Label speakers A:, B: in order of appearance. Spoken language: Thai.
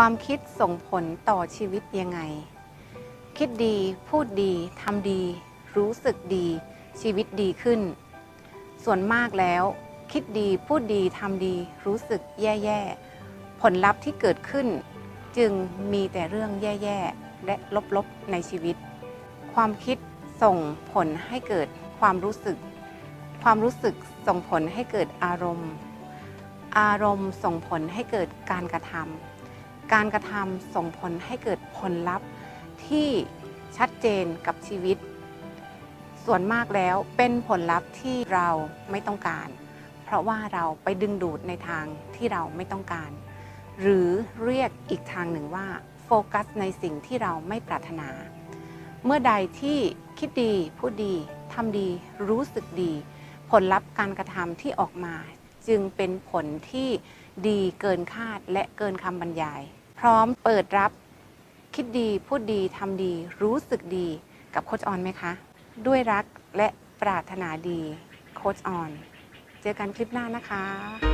A: ความคิดส่งผลต่อชีวิตยังไง คิดดีพูดดีทำดี รู้สึกดี ชีวิตดีขึ้น ส่วนมากแล้ว คิดดีพูดดีทำดี รู้สึกแย่ๆ ผลลัพธ์ที่เกิดขึ้น จึงมีแต่เรื่องแย่ๆ และลบๆในชีวิต ความคิดส่งผลให้เกิดความรู้สึก ความรู้สึกส่งผลให้เกิดอารมณ์ อารมณ์ส่งผลให้เกิดการกระทำ การกระทำส่งผลให้เกิดผลลัพธ์ที่ชัดเจนกับชีวิต ส่วนมากแล้วเป็นผลลัพธ์ที่เราไม่ต้องการ เพราะว่าเราไปดึงดูดในทางที่เราไม่ต้องการ หรือเรียกอีกทางหนึ่งว่าโฟกัสในสิ่งที่เราไม่ปรารถนา เมื่อใดที่คิดดีพูดดีทำดีรู้สึกดี ผลลัพธ์การกระทำที่ออกมา จึงเป็นผลที่ดีเกินคาดและเกินคำบรรยาย ร้อมเปิดรับ คิดดีพูดดีทำดี รู้สึกดีกับโคชออนไหมคะ ด้วยรักและปรารถนาดีโคชออน เจอกันคลิปหน้านะคะ